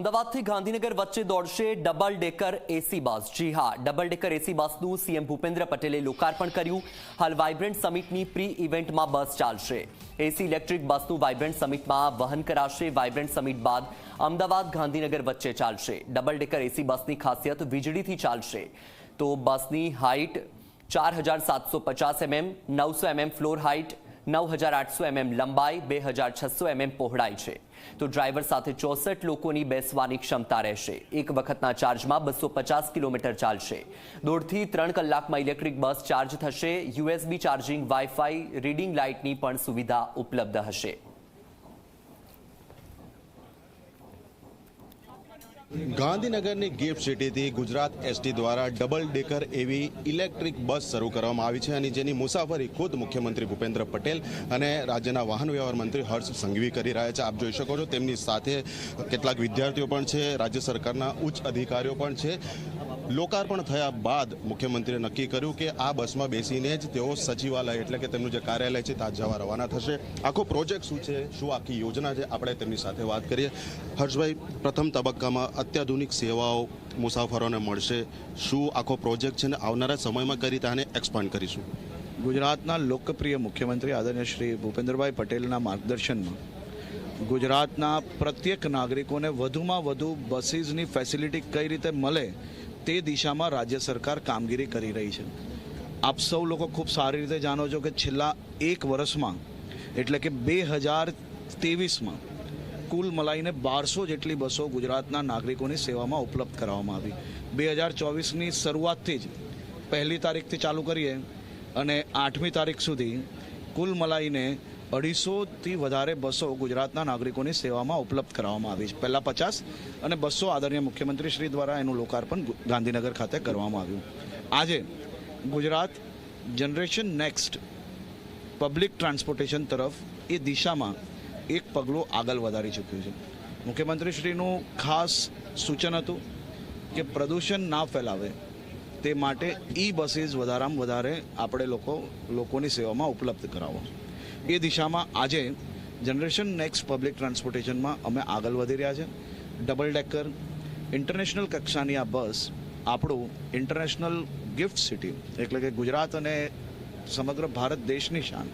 અમદાવાદથી ગાંધીનગર વચ્ચે દોડશે ડબલ ડેકર એસી બસ. જી હા, ડબલ ડેકર એસી બસનું સીએમ ભૂપેન્દ્ર પટેલે લોકાર્પણ કર્યું. હાલ વાઇબ્રન્ટ સમિટની પ્રી ઇવેન્ટમાં બસ ચાલશે. એસી ઇલેક્ટ્રિક બસનું વાઇબ્રન્ટ સમિટમાં વહન કરાશે. વાઇબ્રન્ટ સમિટ બાદ અમદાવાદ ગાંધીનગર વચ્ચે ચાલશે. ડબલ ડેકર એસી બસની ખાસિયત વીજળીથી ચાલશે. તો બસની હાઇટ ચાર હજાર સાતસો પચાસ એમએમ, નવસો એમએમ ફ્લોર હાઇટ નવ હજાર આઠસો એમએમ લંબાઈ બે હજાર છસો એમએમ પહોળાઈ છે. તો ડ્રાઈવર સાથે ચોસઠ લોકોની બેસવાની ક્ષમતા રહેશે. એક વખતના ચાર્જમાં બસો પચાસ કિલોમીટર ચાલશે. દોઢથી ત્રણ કલાકમાં ઇલેક્ટ્રિક બસ ચાર્જ થશે. યુએસબી ચાર્જિંગ વાઈફાઈ, રીડિંગ લાઇટની પણ સુવિધા ઉપલબ્ધ હશે. ગાંધીનગરની ગિફ્ટ સિટીથી ગુજરાત એસટી દ્વારા ડબલ ડેકર એવી ઇલેક્ટ્રિક બસ શરૂ કરવામાં આવી છે અને જેની મુસાફરી ખુદ મુખ્યમંત્રી ભૂપેન્દ્ર પટેલ અને રાજ્યના વાહન વ્યવહાર મંત્રી હર્ષ સંઘવી કરી રહ્યા છે. આપ જોઈ શકો છો તેમની સાથે કેટલાક વિદ્યાર્થીઓ પણ છે, રાજ્ય સરકારના ઉચ્ચ અધિકારીઓ પણ છે. લોકાર્પણ થયા બાદ મુખ્યમંત્રીએ નક્કી કર્યું કે આ બસમાં બેસીને જ તેઓ સચિવાલય એટલે કે તેમનું જે કાર્યાલય છે, ત્યાં જવા રવાના થશે. આખો પ્રોજેક્ટ શું છે, શું આખી યોજના છે, આપણે તેમની સાથે વાત કરીએ. હર્ષભાઈ, પ્રથમ તબક્કામાં અત્યાધુનિક સેવાઓ મુસાફરોને મળશે. શું આખો પ્રોજેક્ટ છે ને આવનારા સમયમાં કઈ રીતે આને એક્સપાન્ડ કરીશું? ગુજરાતના લોકપ્રિય મુખ્યમંત્રી આદરણીય શ્રી ભૂપેન્દ્રભાઈ પટેલના માર્ગદર્શનમાં ગુજરાતના પ્રત્યેક નાગરિકોને વધુમાં વધુ બસીસની ફેસિલિટી કઈ રીતે મળે તે દિશામાં રાજ્ય સરકાર કામગીરી કરી રહી છે. આપ સૌ લોકો ખૂબ સારી રીતે જાણો છો કે છેલ્લા એક વર્ષમાં, એટલે કે બે હજાર ત્રેવીસમાં, કુલ મલાઈને બારસો જેટલી બસો ગુજરાતના નાગરિકોની સેવામાં ઉપલબ્ધ કરાવવામાં આવી. બે હજાર ચોવીસની શરૂઆતથી જ પહેલી તારીખથી ચાલુ કરીએ અને આઠમી તારીખ સુધી કુલ મલાઈને અઢીસોથી વધારે બસો ગુજરાતના નાગરિકોની સેવામાં ઉપલબ્ધ કરાવવામાં આવી છે. પહેલાં પચાસ અને બસો આદરણીય મુખ્યમંત્રી શ્રી દ્વારા એનું લોકાર્પણ ગાંધીનગર ખાતે કરવામાં આવ્યું. આજે Gujarat generation next public transportation તરફ એ દિશામાં એક પગલું આગળ વધારી ચૂક્યું છે. મુખ્યમંત્રીશ્રીનું ખાસ સૂચન હતું કે પ્રદૂષણ ના ફેલાવે તે માટે ઈ બસીસ વધારામાં વધારે આપણે લોકો, લોકોની સેવામાં ઉપલબ્ધ કરાવો. એ દિશામાં આજે જનરેશન નેક્સ્ટ પબ્લિક ટ્રાન્સપોર્ટેશનમાં અમે આગળ વધી રહ્યા છે. ડબલ ડેકર ઇન્ટરનેશનલ કક્ષાની આ બસ આપણું ઇન્ટરનેશનલ ગિફ્ટ સિટી એટલે કે ગુજરાત અને સમગ્ર ભારત દેશની શાન